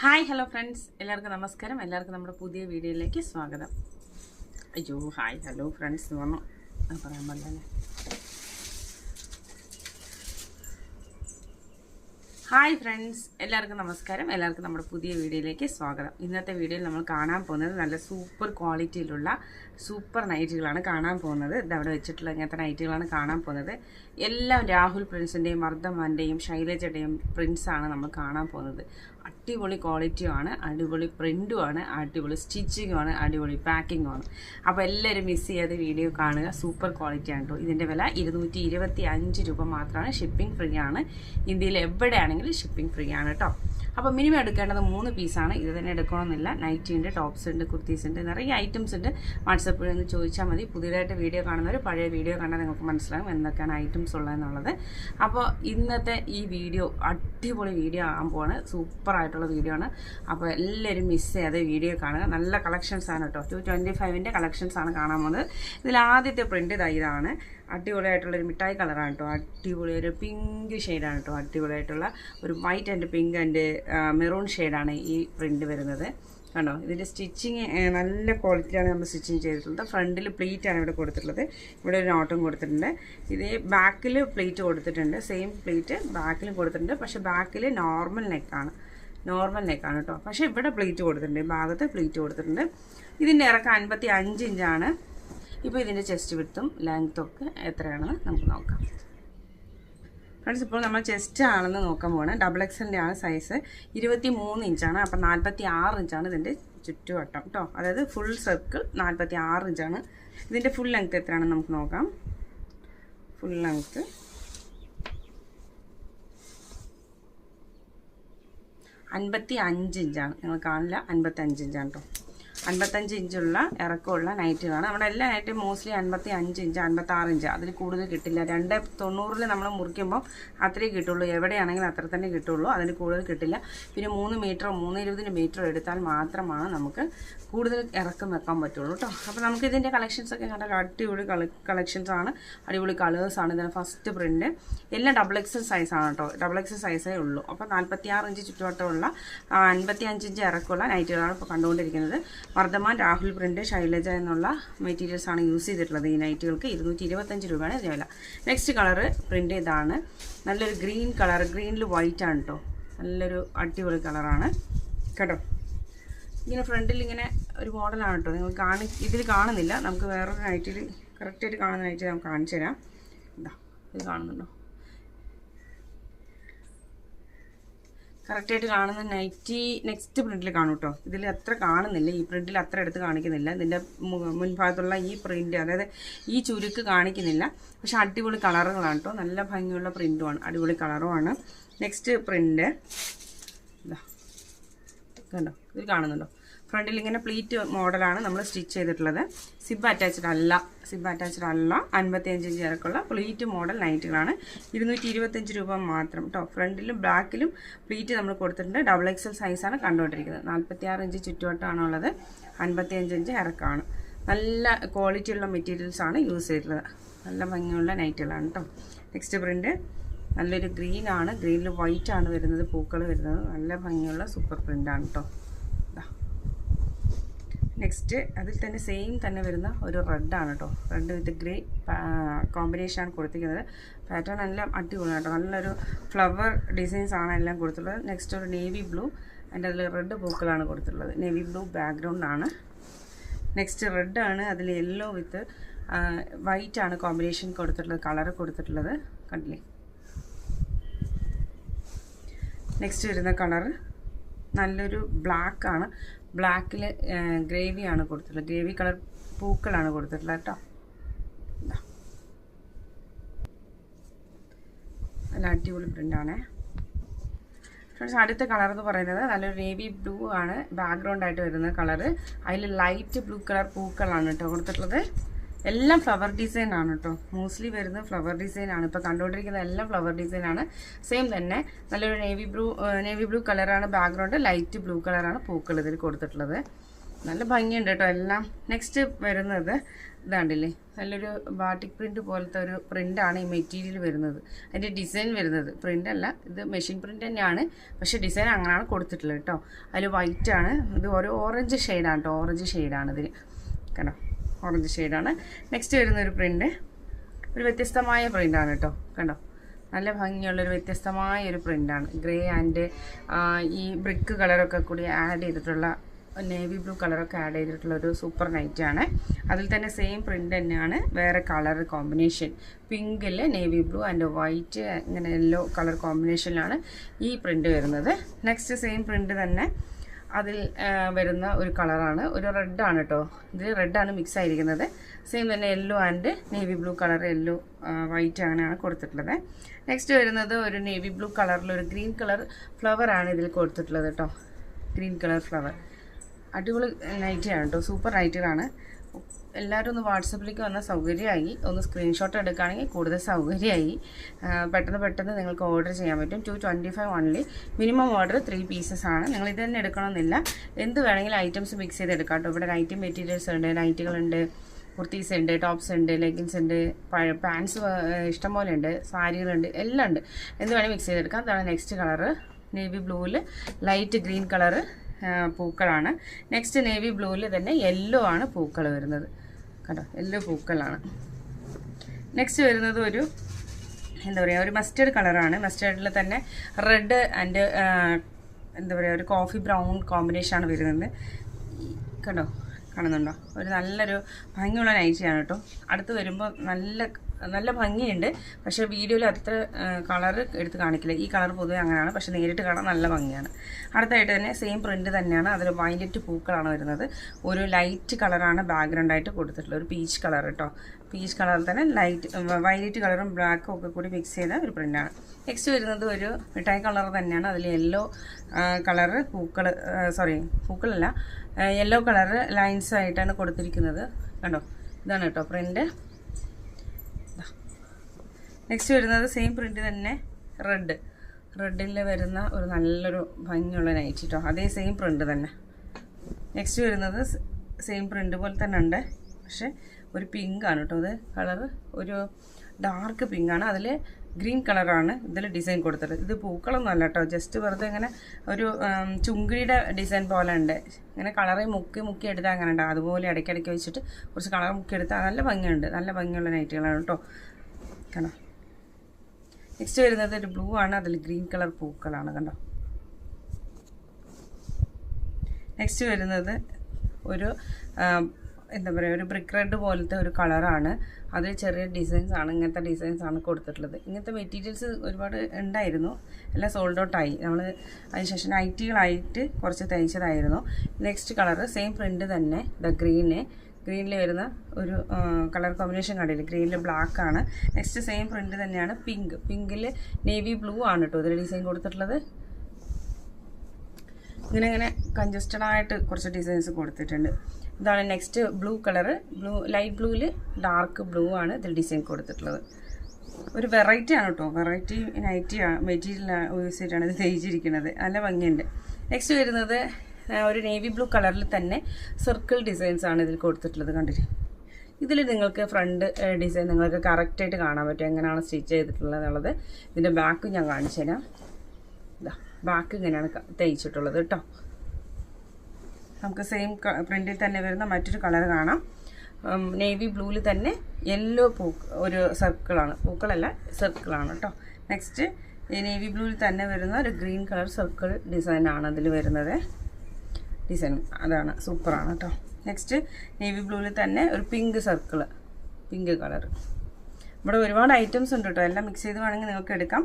Hi hello friends. എല്ലാവർക്കും നമസ്കാരം. എല്ലാവർക്കും നമ്മുടെ പുതിയ വീഡിയോയിലേക്ക് സ്വാഗതം. അയ്യോ ഹായ് ഹലോ ഫ്രണ്ട്സ് എന്ന് പറഞ്ഞു? പറയാൻ പാടില്ല ഹായ് ഫ്രണ്ട്സ്. എല്ലാവർക്കും നമസ്കാരം. എല്ലാവർക്കും നമ്മുടെ പുതിയ വീഡിയോയിലേക്ക് സ്വാഗതം. ഇന്നത്തെ വീഡിയോയിൽ നമ്മൾ കാണാൻ പോകുന്നത് നല്ല സൂപ്പർ ക്വാളിറ്റിയിലുള്ള സൂപ്പർ നൈറ്റുകളാണ് കാണാൻ പോകുന്നത്. ഇതവിടെ വെച്ചിട്ടുള്ള ഇങ്ങനത്തെ നൈറ്റുകളാണ് കാണാൻ പോകുന്നത്. എല്ലാം രാഹുൽ പ്രിൻസിന്റെയും വർദ്ധമാന്റെയും ശൈലജയുടെയും പ്രിൻസാണ് നമ്മൾ കാണാൻ പോകുന്നത്. അടിപൊളി ക്വാളിറ്റിയുമാണ് അടിപൊളി പ്രിന്റുമാണ് അടിപൊളി സ്റ്റിച്ചിങ്ങുമാണ് അടിപൊളി പാക്കിങ്ങുമാണ്. അപ്പോൾ എല്ലാവരും മിസ് ചെയ്യാതെ വീഡിയോ കാണുക. സൂപ്പർ ക്വാളിറ്റി ആണ് കേട്ടോ. ഇതിന്റെ വില ഇരുന്നൂറ്റി ഇരുപത്തി അഞ്ച് രൂപ മാത്രമാണ്. ഷിപ്പിംഗ് ഫ്രീ ആണ്. ഇന്ത്യയിൽ എവിടെയാണെങ്കിലും ഷിപ്പിംഗ് ഫ്രീ ആണ് കേട്ടോ. അപ്പോൾ മിനിമം എടുക്കേണ്ടത് മൂന്ന് പീസാണ് ഇത് തന്നെ എടുക്കണമെന്നില്ല. നൈറ്റി ഉണ്ട് ടോപ്സ് ഉണ്ട് കുർത്തീസ് ഉണ്ട് നിറയെ ഐറ്റംസ് ഉണ്ട്. വാട്സപ്പിൽ നിന്ന് ചോദിച്ചാൽ മതി. പുതിയതായിട്ട് വീഡിയോ കാണുന്നവർ പഴയ വീഡിയോ കണ്ടാൽ നിങ്ങൾക്ക് മനസ്സിലാകും എന്തൊക്കെയാണ് ഐറ്റംസ് ഉള്ളതെന്നുള്ളത്. അപ്പോൾ ഇന്നത്തെ ഈ വീഡിയോ അടിപൊളി വീഡിയോ ആകാൻ പോവാണ്. സൂപ്പറായിട്ടുള്ള വീഡിയോ ആണ്. അപ്പോൾ എല്ലാവരും മിസ് ചെയ്യാതെ വീഡിയോ കാണുക. നല്ല കളക്ഷൻസ് ആണ് കേട്ടോ ടു ട്വന്റി ഫൈവിന്റെ കളക്ഷൻസ് ആണ് കാണാൻ പോകുന്നത്. ഇതിൽ ആദ്യത്തെ പ്രിന്റ് ഇതാ ഇതാണ്. അടിപൊളിയായിട്ടുള്ളൊരു മിഠായി കളറാണ് കേട്ടോ അടിപൊളി ഒരു പിങ്ക് ഷെയ്ഡാണ് കേട്ടോ അടിപൊളിയായിട്ടുള്ള ഒരു white and pink and maroon ഷെയ്ഡാണ് ഈ പ്രിന്റ് വരുന്നത്. കണ്ടോ? ഇതിന്റെ സ്റ്റിച്ചിങ് നല്ല ക്വാളിറ്റിയാണ് നമ്മൾ സ്റ്റിച്ചിങ് ചെയ്തിട്ടുള്ളത്. ഫ്രണ്ടിൽ പ്ലീറ്റ് ആണ് ഇവിടെ കൊടുത്തിട്ടുള്ളത്. ഇവിടെ ഒരു നോട്ടും കൊടുത്തിട്ടുണ്ട്. ഇതേ ബാക്കിൽ പ്ലീറ്റ് കൊടുത്തിട്ടുണ്ട്. സെയിം പ്ലീറ്റ് ബാക്കിലും കൊടുത്തിട്ടുണ്ട്. പക്ഷേ ബാക്കിൽ നോർമൽ നെക്കാണ്. നോർമൽ നെക്കാണ് കേട്ടോ. പക്ഷേ ഇവിടെ പ്ലീറ്റ് കൊടുത്തിട്ടുണ്ട്. ഭാഗത്ത് പ്ലീറ്റ് കൊടുത്തിട്ടുണ്ട്. ഇതിന്റെ ഇറക്കം അൻപത്തി അഞ്ച് ഇഞ്ചാണ്. ഇപ്പോൾ ഇതിന്റെ ചെസ്റ്റ് വിട്ടും ലെങ്ത്തും ഒക്കെ എത്രയാണെന്ന് നമുക്ക് നോക്കാം. ഫ്രണ്ട്സ് ഇപ്പോൾ നമ്മൾ ചെസ്റ്റ് ആണെന്ന് നോക്കാൻ പോവാണ്. ഡബിൾ എക്സലിന്റെ ആണ് സൈസ് ഇരുപത്തി മൂന്ന് ഇഞ്ചാണ് അപ്പം നാൽപ്പത്തി ആറ് ഇഞ്ചാണ് ഇതിന്റെ ചുറ്റുവട്ടം കേട്ടോ അതായത് ഫുൾ സർക്കിൾ നാൽപ്പത്തി ആറ് ഇഞ്ചാണ് ഇതിന്റെ ഫുൾ ലെങ്ത്ത് എത്രയാണെന്ന് നമുക്ക് നോക്കാം. ഫുൾ ലെങ്ത്ത് അൻപത്തി അഞ്ച് ഇഞ്ചാണ് നിങ്ങൾ കാണില്ല അൻപത്തി അഞ്ച് ഇഞ്ചാണ് കേട്ടോ അൻപത്തഞ്ച് ഇഞ്ചുള്ള ഇറക്കമുള്ള നൈറ്റുകളാണ്. നമ്മുടെ എല്ലാ നൈറ്റും മോസ്റ്റ്ലി അൻപത്തി അഞ്ച് ഇഞ്ച് അൻപത്തി ആറ് ഇഞ്ച്. അതിൽ കൂടുതൽ കിട്ടില്ല. രണ്ട് തൊണ്ണൂറിൽ നമ്മൾ മുറിക്കുമ്പോൾ അത്രയേ കിട്ടുള്ളൂ. എവിടെയാണെങ്കിലും അത്ര തന്നെ കിട്ടുള്ളൂ. അതിന് കൂടുതൽ കിട്ടില്ല. പിന്നെ മൂന്ന് മീറ്ററോ മൂന്ന് ഇരുപതിന് മീറ്ററോ എടുത്താൽ മാത്രമാണ് നമുക്ക് കൂടുതൽ ഇറക്കം വെക്കാൻ പറ്റുള്ളൂ കേട്ടോ. അപ്പോൾ നമുക്ക് ഇതിന്റെ കളക്ഷൻസ് ഒക്കെ കണ്ടാൽ അടിപൊളി കളക്ഷൻസ് ആണ്. അടിപൊളി കളേഴ്സ് ആണ്. ഇതാണ് ഫസ്റ്റ് പ്രിന്റ് എല്ലാം ഡബിൾ എക്സൽ സൈസാണ് കേട്ടോ. ഡബിൾ എക്സൽ സൈസേ ഉള്ളൂ. അപ്പോൾ നാൽപ്പത്തി ആറ് ഇഞ്ച് ചുറ്റുവട്ടമുള്ള അൻപത്തി അഞ്ച് ഇഞ്ച് ഇറക്കമുള്ള നൈറ്റുകളാണ് ഇപ്പോൾ കണ്ടുകൊണ്ടിരിക്കുന്നത്. വർദ്ധമാൻ രാഹുൽ പ്രിന്റ് ശൈലജ എന്നുള്ള മെറ്റീരിയൽസ് ആണ് യൂസ് ചെയ്തിട്ടുള്ളത് ഈ നൈറ്റുകൾക്ക് ഇരുന്നൂറ്റി ഇരുപത്തഞ്ച് രൂപയാണ് ഇതിന് വില. നെക്സ്റ്റ് കളറ് പ്രിന്റ് ഇതാണ് നല്ലൊരു ഗ്രീൻ കളർ ഗ്രീനിൽ വൈറ്റ് ആണ് കേട്ടോ നല്ലൊരു അടിപൊളി കളറാണ് കേട്ടോ? ഇങ്ങനെ ഫ്രണ്ടിൽ ഇങ്ങനെ ഒരു മോഡലാണ് കേട്ടോ നിങ്ങൾ കാണി ഇതിൽ കാണുന്നില്ല. നമുക്ക് വേറൊരു നൈറ്റിൽ കറക്റ്റായിട്ട് കാണുന്ന നൈറ്റിൽ നമുക്ക് കാണിച്ചു തരാം ഇതാ ഇത് കാണുന്നുണ്ടോ? കറക്റ്റായിട്ട് കാണുന്ന നൈറ്റി നെക്സ്റ്റ് പ്രിന്റിൽ കാണും കേട്ടോ ഇതിൽ അത്ര കാണുന്നില്ല. ഈ പ്രിന്റിൽ അത്ര എടുത്ത് കാണിക്കുന്നില്ല. ഇതിന്റെ മുൻഭാഗത്തുള്ള ഈ പ്രിന്റ് അതായത് ഈ ചുരുക്ക് കാണിക്കുന്നില്ല. പക്ഷെ അടിപൊളി കളറുകളാണ് കേട്ടോ നല്ല ഭംഗിയുള്ള പ്രിന്റുമാണ് അടിപൊളി കളറുമാണ് നെക്സ്റ്റ് പ്രിന്റ് കണ്ടോ? ഇത് കാണുന്നുണ്ടോ? ഫ്രണ്ടിൽ ഇങ്ങനെ പ്ലീറ്റ് മോഡലാണ് നമ്മൾ സ്റ്റിച്ച് ചെയ്തിട്ടുള്ളത്. സിബ് അറ്റാച്ച്ഡ് അല്ല. സിബ് അറ്റാച്ച്ഡ് അല്ല. അൻപത്തിയഞ്ച് ഇഞ്ച് ഇറക്കുള്ള പ്ലീറ്റ് മോഡൽ നൈറ്റുകളാണ്. ഇരുന്നൂറ്റി ഇരുപത്തഞ്ച് രൂപ മാത്രം. കേട്ടോ ഫ്രണ്ടിലും ബാക്കിലും പ്ലീറ്റ് നമ്മൾ കൊടുത്തിട്ടുണ്ട്. ഡബിൾ എക്സൽ സൈസാണ് കണ്ടുകൊണ്ടിരിക്കുന്നത്. നാൽപ്പത്തി ആറ് ഇഞ്ച് ചുറ്റുവട്ടമാണുള്ളത് അൻപത്തിയഞ്ച് ഇഞ്ച് ഇറക്കമാണ് നല്ല ക്വാളിറ്റിയുള്ള മെറ്റീരിയൽസ് ആണ് യൂസ് ചെയ്തിട്ടുള്ളത്. നല്ല ഭംഗിയുള്ള നൈറ്റുകളാണ് കേട്ടോ നെക്സ്റ്റ് പ്രിന്റ് നല്ലൊരു ഗ്രീനാണ് ഗ്രീനിൽ വൈറ്റ് ആണ് വരുന്നത്. പൂക്കൾ വരുന്നത്. നല്ല ഭംഗിയുള്ള സൂപ്പർ പ്രിന്റാണ് കേട്ടോ നെക്സ്റ്റ് അതിൽ തന്നെ സെയിം തന്നെ വരുന്ന ഒരു റെഡാണ് കേട്ടോ റെഡ് വിത്ത് ഗ്രേ കോമ്പിനേഷനാണ് കൊടുത്തിരിക്കുന്നത്. പാറ്റേൺ എല്ലാം അടിപൊളിയാണ് കേട്ടോ നല്ലൊരു ഫ്ലവർ ഡിസൈൻസ് ആണ് എല്ലാം കൊടുത്തിട്ടുള്ളത്. നെക്സ്റ്റ് ഒരു നേവി ബ്ലൂ അതിന്റെ അതിൽ റെഡ് പൂക്കളാണ് കൊടുത്തിട്ടുള്ളത്. നേവി ബ്ലൂ ബാക്ക്ഗ്രൗണ്ടാണ് നെക്സ്റ്റ് റെഡ് ആണ്. അതിൽ യെല്ലോ വിത്ത് വൈറ്റ് ആണ് കോമ്പിനേഷൻ കൊടുത്തിട്ടുള്ളത് കളർ കൊടുത്തിട്ടുള്ളത്. കണ്ടില്ലേ? നെക്സ്റ്റ് വരുന്ന കളർ നല്ലൊരു ബ്ലാക്ക് ആണ്. ബ്ലാക്കിൽ ഗ്രേവിയാണ് കൊടുത്തിട്ടുള്ളത്. ഗ്രേവി കളർ പൂക്കളാണ് കൊടുത്തിട്ടുള്ളത് കേട്ടോ. നല്ല അടിപൊളി പ്രിന്റാണേ ഫ്രണ്ട്സ് അടുത്ത കളർ എന്ന് പറയുന്നത് നല്ലൊരു നേവി ബ്ലൂ ആണ്. ബാക്ക്ഗ്രൗണ്ട് ആയിട്ട് വരുന്ന കളർ അതിൽ ലൈറ്റ് ബ്ലൂ കളർ പൂക്കളാണ് കേട്ടോ കൊടുത്തിട്ടുള്ളത്. എല്ലാം ഫ്ലവർ ഡിസൈൻ ആണ് കേട്ടോ മോസ്റ്റ്ലി വരുന്നത് ഫ്ലവർ ഡിസൈൻ ആണ്. ഇപ്പോൾ കണ്ടുകൊണ്ടിരിക്കുന്ന എല്ലാം ഫ്ലവർ ഡിസൈൻ ആണ്. സെയിം തന്നെ നല്ലൊരു നേവി ബ്ലൂ നേവി ബ്ലൂ കളറാണ് ബാക്ക്ഗ്രൗണ്ട് ലൈറ്റ് ബ്ലൂ കളറാണ് പൂക്കൾ ഇതിൽ കൊടുത്തിട്ടുള്ളത്. നല്ല ഭംഗിയുണ്ട് കേട്ടോ എല്ലാം. നെക്സ്റ്റ് വരുന്നത് ഇതാണ്ടില്ലേ. നല്ലൊരു ബാട്ടിക് പ്രിന്റ് പോലത്തെ ഒരു പ്രിന്റാണ് ഈ മെറ്റീരിയൽ വരുന്നത്. അതിന്റെ ഡിസൈൻ വരുന്നത്. പ്രിന്റ് അല്ല ഇത് മെഷീൻ പ്രിന്റ് തന്നെയാണ്. പക്ഷേ ഡിസൈൻ അങ്ങനെയാണ് കൊടുത്തിട്ടുള്ളത് കേട്ടോ അതിൽ വൈറ്റ് ആണ്. ഇത് ഒരു ഓറഞ്ച് ഷെയ്ഡാണ് കേട്ടോ ഓറഞ്ച് ഷെയ്ഡാണ് ഇതിന് കണ്ടോ? ഓറഞ്ച് ഷെയ്ഡാണ്. നെക്സ്റ്റ് വരുന്ന ഒരു പ്രിന്റ് ഒരു വ്യത്യസ്തമായ പ്രിന്റാണ് കേട്ടോ കണ്ടോ? നല്ല ഭംഗിയുള്ളൊരു വ്യത്യസ്തമായ ഒരു പ്രിന്റാണ് ഗ്രേ ആൻഡ് ഈ ബ്രിക്ക് കളറൊക്കെ കൂടി ആഡ് ചെയ്തിട്ടുള്ള നേവി ബ്ലൂ കളറൊക്കെ ആഡ് ചെയ്തിട്ടുള്ള ഒരു സൂപ്പർ ആണ്. അതിൽ തന്നെ സെയിം പ്രിന്റ് തന്നെയാണ്. വേറെ കളർ കോമ്പിനേഷൻ പിങ്കിൽ നേവി ബ്ലൂ ആൻഡ് വൈറ്റ് ഇങ്ങനെ യെല്ലോ കളർ കോമ്പിനേഷനിലാണ് ഈ പ്രിന്റ് വരുന്നത്. നെക്സ്റ്റ് സെയിം പ്രിന്റ് തന്നെ അതിൽ വരുന്ന ഒരു കളറാണ്. ഒരു റെഡാണ് കേട്ടോ ഇത് റെഡാണ് മിക്സ് ആയിരിക്കുന്നത്. സെയിം തന്നെ yellow and navy blue colour yellow white അങ്ങനെയാണ് കൊടുത്തിട്ടുള്ളത്. നെക്സ്റ്റ് വരുന്നത് ഒരു നേവി ബ്ലൂ കളറിൽ ഒരു ഗ്രീൻ കളർ ഫ്ലവർ ആണ് ഇതിൽ കൊടുത്തിട്ടുള്ളത് കേട്ടോ ഗ്രീൻ കളർ ഫ്ലവർ അടിപൊളി നൈറ്റിയാണ് കേട്ടോ സൂപ്പർ നൈറ്റുകളാണ് എല്ലാവരും ഒന്ന് വാട്സപ്പിലേക്ക് വന്നാൽ സൗകര്യമായി. ഒന്ന് സ്ക്രീൻഷോട്ട് എടുക്കുകയാണെങ്കിൽ കൂടുതൽ സൗകര്യമായി. പെട്ടെന്ന് പെട്ടെന്ന് നിങ്ങൾക്ക് ഓർഡർ ചെയ്യാൻ പറ്റും. Two twenty five only minimum order three pieces ആണ്. നിങ്ങൾ ഇത് തന്നെ എടുക്കണമെന്നില്ല. എന്ത് വേണമെങ്കിലും ഐറ്റംസ് മിക്സ് ചെയ്ത് എടുക്കാം ഇവിടെ നൈറ്റി മെറ്റീരിയൽസ് ഉണ്ട് നൈറ്റുകളുണ്ട് കുർത്തീസ് ഉണ്ട് ടോപ്സ് ഉണ്ട് ലെഗിൻസ് ഉണ്ട് പാൻസ് ഇഷ്ടംപോലെ ഉണ്ട് സാരികളുണ്ട് എല്ലാം ഉണ്ട്. എന്ത് വേണമെങ്കിൽ മിക്സ് ചെയ്തെടുക്കാം. അതാണ് നെക്സ്റ്റ് കളറ് നേവി ബ്ലൂവിൽ ലൈറ്റ് ഗ്രീൻ കളറ് പൂക്കളാണ്. നെക്സ്റ്റ് നേവി ബ്ലൂവിൽ തന്നെ യെല്ലോ ആണ് പൂക്കൾ വരുന്നത്. കണ്ടോ? യെല്ലോ പൂക്കളാണ്. നെക്സ്റ്റ് വരുന്നത് ഒരു എന്താ പറയുക ഒരു മസ്റ്റേർഡ് കളറാണ് മസ്റ്റേർഡിൽ തന്നെ റെഡ് ആൻഡ് എന്താ പറയുക ഒരു കോഫി ബ്രൗൺ കോമ്പിനേഷനാണ് വരുന്നത്. കണ്ടോ? കാണുന്നുണ്ടോ? ഒരു നല്ലൊരു ഭംഗിയുള്ള നൈറ്റിയാണ് കേട്ടോ അടുത്ത് വരുമ്പോൾ നല്ല നല്ല ഭംഗിയുണ്ട്. പക്ഷെ വീഡിയോയിൽ അത്ര കളർ എടുത്ത് കാണിക്കില്ല. ഈ കളർ പൊതുവെ അങ്ങനെയാണ്. പക്ഷെ നേരിട്ട് കാണാൻ നല്ല ഭംഗിയാണ്. അടുത്തായിട്ട് തന്നെ സെയിം പ്രിന്റ് തന്നെയാണ്. അതിൽ വയലറ്റ് പൂക്കളാണ് വരുന്നത്. ഒരു ലൈറ്റ് കളറാണ് ബാക്ക്ഗ്രൗണ്ട് ആയിട്ട് കൊടുത്തിട്ടുള്ളത്. ഒരു പീച്ച് കളർ കേട്ടോ പീച്ച് കളറിൽ തന്നെ ലൈറ്റ് വയലറ്റ് കളറും ബ്ലാക്കും ഒക്കെ കൂടി മിക്സ് ചെയ്ത ഒരു പ്രിന്റാണ് നെക്സ്റ്റ് വരുന്നത് ഒരു മിഠായി കളർ തന്നെയാണ്. അതിൽ യെല്ലോ കളറ് പൂക്കൾ സോറി പൂക്കളല്ല യെല്ലോ കളറ് ലൈൻസ് ആയിട്ടാണ് കൊടുത്തിരിക്കുന്നത്. കണ്ടോ? ഇതാണ് കേട്ടോ പ്രിന്റ് നെക്സ്റ്റ് വരുന്നത് സെയിം പ്രിന്റ് തന്നെ റെഡ് റെഡിൽ വരുന്ന ഒരു നല്ലൊരു ഭംഗിയുള്ള നൈറ്റ് കേട്ടോ അതേ സെയിം പ്രിന്റ് തന്നെ. നെക്സ്റ്റ് വരുന്നത് സെയിം പ്രിന്റ് പോലെ തന്നെ ഉണ്ട്. പക്ഷേ ഒരു പിങ്കാണ് കേട്ടോ അത് കളറ് ഒരു ഡാർക്ക് പിങ്കാണ് അതിൽ ഗ്രീൻ കളറാണ് ഇതിൽ ഡിസൈൻ കൊടുത്തത്. ഇത് പൂക്കളൊന്നും അല്ല കേട്ടോ ജസ്റ്റ് വെറുതെ ഇങ്ങനെ ഒരു ചുങ്കിയുടെ ഡിസൈൻ പോലെ ഉണ്ട്. ഇങ്ങനെ കളറെ മുക്കി മുക്കി എടുത്താൽ അങ്ങനെ ഉണ്ട് അതുപോലെ ഇടയ്ക്കിടയ്ക്ക് വെച്ചിട്ട് കുറച്ച് കളർ മുക്കി എടുത്താൽ നല്ല ഭംഗിയുണ്ട്. നല്ല ഭംഗിയുള്ള നൈറ്റുകളാണ് കേട്ടോ കണ്ടോ? നെക്സ്റ്റ് വരുന്നത് ഒരു ബ്ലൂ ആണ്. അതിൽ ഗ്രീൻ കളർ പൂക്കളാണ് കണ്ടോ? നെക്സ്റ്റ് വരുന്നത് ഒരു എന്താ പറയുക ഒരു ബ്രിക്ക് റെഡ് പോലത്തെ ഒരു കളറാണ് അതിൽ ചെറിയ ഡിസൈൻസ് ആണ്. ഇങ്ങനത്തെ ഡിസൈൻസ് ആണ് കൊടുത്തിട്ടുള്ളത്. ഇങ്ങനത്തെ മെറ്റീരിയൽസ് ഒരുപാട് ഉണ്ടായിരുന്നു. എല്ലാം സോൾഡ് ഔട്ടായി നമ്മൾ അതിനുശേഷം നൈറ്റികളായിട്ട് കുറച്ച് തയ്ച്ചതായിരുന്നു. നെക്സ്റ്റ് കളർ സെയിം പ്രിന്റ് തന്നെ. ദ ഗ്രീന് ഗ്രീനിൽ വരുന്ന ഒരു കളർ കോമ്പിനേഷൻ കണ്ടില്ല? ഗ്രീനിൽ ബ്ലാക്ക് ആണ്. നെക്സ്റ്റ് സെയിം പ്രിന്റ് തന്നെയാണ് പിങ്ക് പിങ്കിൽ നേവി ബ്ലൂ ആണ് കേട്ടോ ഇതിൽ ഡിസൈൻ കൊടുത്തിട്ടുള്ളത്. ഇങ്ങനെ ഇങ്ങനെ കൺജസ്റ്റഡ് ആയിട്ട് കുറച്ച് ഡിസൈൻസ് കൊടുത്തിട്ടുണ്ട്. ഇതാണ് next blue colour blue light ബ്ലൂവിൽ dark blue ആണ് ഇതിൽ ഡിസൈൻ കൊടുത്തിട്ടുള്ളത്. ഒരു വെറൈറ്റി ആണ് കേട്ടോ വെറൈറ്റി നൈറ്റി മെറ്റീരിയൽ യൂസ് ചെയ്തിട്ടാണ് ഇത് തയ്ച്ചിരിക്കുന്നത് നല്ല ഭംഗിയുണ്ട്. നെക്സ്റ്റ് വരുന്നത് ഒരു നേവി ബ്ലൂ കളറിൽ തന്നെ സർക്കിൾ ഡിസൈൻസ് ആണ് ഇതിൽ കൊടുത്തിട്ടുള്ളത് കണ്ടിട്ട് ഇതിൽ നിങ്ങൾക്ക് ഫ്രണ്ട് ഡിസൈൻ നിങ്ങൾക്ക് കറക്റ്റായിട്ട് കാണാൻ പറ്റും എങ്ങനെയാണ് സ്റ്റിച്ച് ചെയ്തിട്ടുള്ളത് എന്നുള്ളത് ഇതിന്റെ ബാക്ക് ഞാൻ കാണിച്ചു തരാം. ഇതാ ബാക്ക് ഇങ്ങനെയാണ് തയ്ച്ചിട്ടുള്ളത് കേട്ടോ. നമുക്ക് സെയിം പ്രിന്റിൽ തന്നെ വരുന്ന മറ്റൊരു കളർ കാണാം. നേവി ബ്ലൂവിൽ തന്നെ യെല്ലോ പൂ ഒരു സർക്കിളാണ് പൂക്കളല്ല സർക്കിളാണ് കേട്ടോ. നെക്സ്റ്റ് നേവി ബ്ലൂവിൽ തന്നെ വരുന്ന ഒരു ഗ്രീൻ കളർ സർക്കിൾ ഡിസൈനാണ് അതിൽ വരുന്നത്. ഡിസൈൻ അതാണ് സൂപ്പറാണ് കേട്ടോ നെക്സ്റ്റ് നേവി ബ്ലൂവിൽ തന്നെ ഒരു പിങ്ക് സർക്കിൾ പിങ്ക് കളർ ഇവിടെ ഒരുപാട് ഐറ്റംസ് ഉണ്ട് കേട്ടോ എല്ലാം മിക്സ് ചെയ്ത് വേണമെങ്കിൽ നിങ്ങൾക്ക് എടുക്കാം.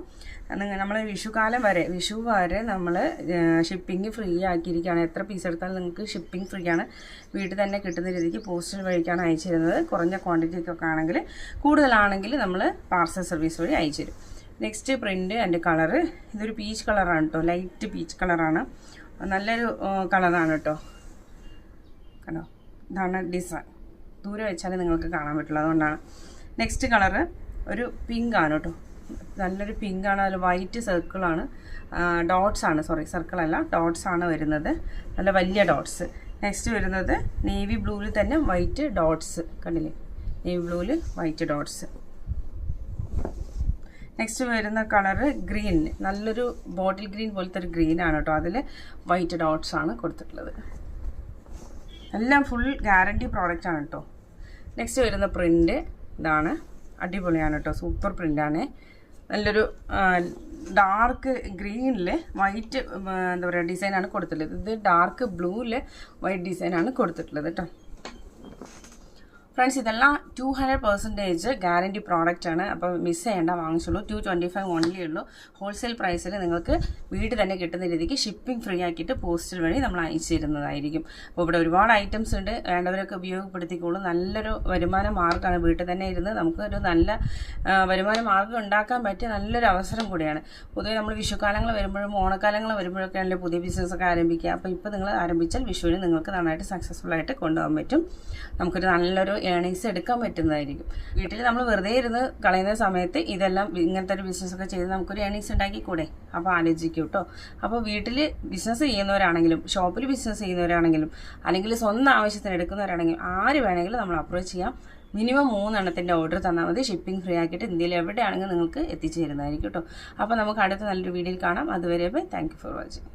നമ്മൾ വിഷുകാലം വരെ വിഷു വരെ നമ്മൾ ഷിപ്പിംഗ് ഫ്രീ ആക്കിയിരിക്കുകയാണ്. എത്ര പീസ് എടുത്താലും നിങ്ങൾക്ക് ഷിപ്പിംഗ് ഫ്രീ ആണ്. വീട്ടിൽ തന്നെ കിട്ടുന്ന രീതിക്ക് പോസ്റ്റൽ വഴിക്കാണ് അയച്ചു തരുന്നത്. കുറഞ്ഞ ക്വാണ്ടിറ്റിക്കൊക്കെ ആണെങ്കിൽ കൂടുതലാണെങ്കിൽ നമ്മൾ പാർസൽ സർവീസ് വഴി അയച്ചു തരും. നെക്സ്റ്റ് പ്രിന്റ് അതിന്റെ കളറ് ഇതൊരു പീച്ച് കളറാണ് കേട്ടോ ലൈറ്റ് പീച്ച് കളറാണ് നല്ലൊരു കളറാണ് കേട്ടോ കണ്ടോ? ഇതാണ് ഡിസൈൻ. ദൂരെ വെച്ചാൽ നിങ്ങൾക്ക് കാണാൻ പറ്റുള്ളൂ. അതുകൊണ്ടാണ്. നെക്സ്റ്റ് കളറ് ഒരു പിങ്ക് ആണ് കേട്ടോ നല്ലൊരു പിങ്ക് ആണ്. അതിൽ വൈറ്റ് സർക്കിളാണ് ഡോട്ട്സ് ആണ്. സോറി സർക്കിളല്ല ഡോട്ട്സ് ആണ് വരുന്നത്. നല്ല വലിയ ഡോട്ട്സ് നെക്സ്റ്റ് വരുന്നത് നേവി ബ്ലൂവിൽ തന്നെ വൈറ്റ് ഡോട്ട്സ് കണ്ടില്ലേ? നേവി ബ്ലൂവിൽ വൈറ്റ് ഡോട്ട്സ് നെക്സ്റ്റ് വരുന്ന കളറ് ഗ്രീൻ നല്ലൊരു ബോട്ടിൽ ഗ്രീൻ പോലത്തെ ഒരു ഗ്രീൻ ആണ് കേട്ടോ അതിൽ വൈറ്റ് ഡോട്ട്സ് ആണ് കൊടുത്തിട്ടുള്ളത്. എല്ലാം ഫുൾ ഗ്യാരണ്ടി പ്രോഡക്റ്റ് ആണ് കേട്ടോ നെക്സ്റ്റ് വരുന്ന പ്രിന്റ് ഇതാണ്. അടിപൊളിയാണ് കേട്ടോ സൂപ്പർ പ്രിന്റാണ് നല്ലൊരു ഡാർക്ക് ഗ്രീനിൽ വൈറ്റ് എന്താ പറയുക ഡിസൈനാണ് കൊടുത്തിട്ടുള്ളത്. ഇത് ഡാർക്ക് ബ്ലൂവിൽ വൈറ്റ് ഡിസൈനാണ് കൊടുത്തിട്ടുള്ളത് കേട്ടോ ഫ്രണ്ട്സ് ഇതെല്ലാം two hundred percentage guarantee product ആണ്. അപ്പോൾ മിസ് ചെയ്യേണ്ട വാങ്ങിച്ചുള്ളൂ ടു ട്വന്റി ഫൈവ് ഓൺലി ഉള്ളൂ ഹോൾസെയിൽ പ്രൈസിൽ നിങ്ങൾക്ക് വീട് തന്നെ കിട്ടുന്ന രീതിക്ക് ഷിപ്പിംഗ് ഫ്രീ ആക്കിയിട്ട് പോസ്റ്റൽ വഴി നമ്മൾ അയച്ചു തരുന്നതായിരിക്കും. അപ്പോൾ ഇവിടെ ഒരുപാട് ഐറ്റംസ് ഉണ്ട്. വേണ്ടവരൊക്കെ ഉപയോഗപ്പെടുത്തിക്കോളൂ. നല്ലൊരു വരുമാന മാർഗമാണ് വീട്ടിൽ തന്നെ ഇരുന്ന് നമുക്ക് ഒരു നല്ല വരുമാന മാർഗം ഉണ്ടാക്കാൻ പറ്റിയ നല്ലൊരു അവസരം കൂടിയാണ്. പൊതുവെ നമ്മൾ വിഷുക്കാലങ്ങൾ വരുമ്പോഴും ഓണക്കാലങ്ങൾ വരുമ്പോഴൊക്കെ ആണല്ലോ പുതിയ ബിസിനസ്സൊക്കെ ആരംഭിക്കുക. അപ്പോൾ ഇപ്പോൾ നിങ്ങൾ ആരംഭിച്ചാൽ വിഷുവിന് നിങ്ങൾക്ക് നന്നായിട്ട് സക്സസ്ഫുൾ ആയിട്ട് കൊണ്ടുപോകാൻ പറ്റും. നമുക്കൊരു നല്ലൊരു ഏണിങ്സ് എടുക്കാൻ പറ്റുന്നതായിരിക്കും. വീട്ടിൽ നമ്മൾ വെറുതെ ഇരുന്ന് കളയുന്ന സമയത്ത് ഇതെല്ലാം ഇങ്ങനത്തെ ഒരു ബിസിനസ്സൊക്കെ ചെയ്ത് നമുക്കൊരു ഏണിങ്സ് ഉണ്ടാക്കിക്കൂടെ? അപ്പോൾ ആലോചിക്കും കേട്ടോ അപ്പോൾ വീട്ടിൽ ബിസിനസ് ചെയ്യുന്നവരാണെങ്കിലും ഷോപ്പിൽ ബിസിനസ് ചെയ്യുന്നവരാണെങ്കിലും അല്ലെങ്കിൽ സ്വന്തം ആവശ്യത്തിന് എടുക്കുന്നവരാണെങ്കിലും ആര് വേണമെങ്കിലും നമ്മൾ അപ്രോച്ച് ചെയ്യാം. മിനിമം മൂന്നെണ്ണത്തിന്റെ ഓർഡർ തന്നാൽ മതി. ഷിപ്പിംഗ് ഫ്രീ ആക്കിയിട്ട് ഇന്ത്യയിൽ എവിടെയാണെങ്കിലും നിങ്ങൾക്ക് എത്തിച്ചു തരുന്നതായിരിക്കും കേട്ടോ അപ്പോൾ നമുക്ക് അടുത്ത നല്ലൊരു വീഡിയോയിൽ കാണാം. അതുവരെ ബൈ. Thank for watching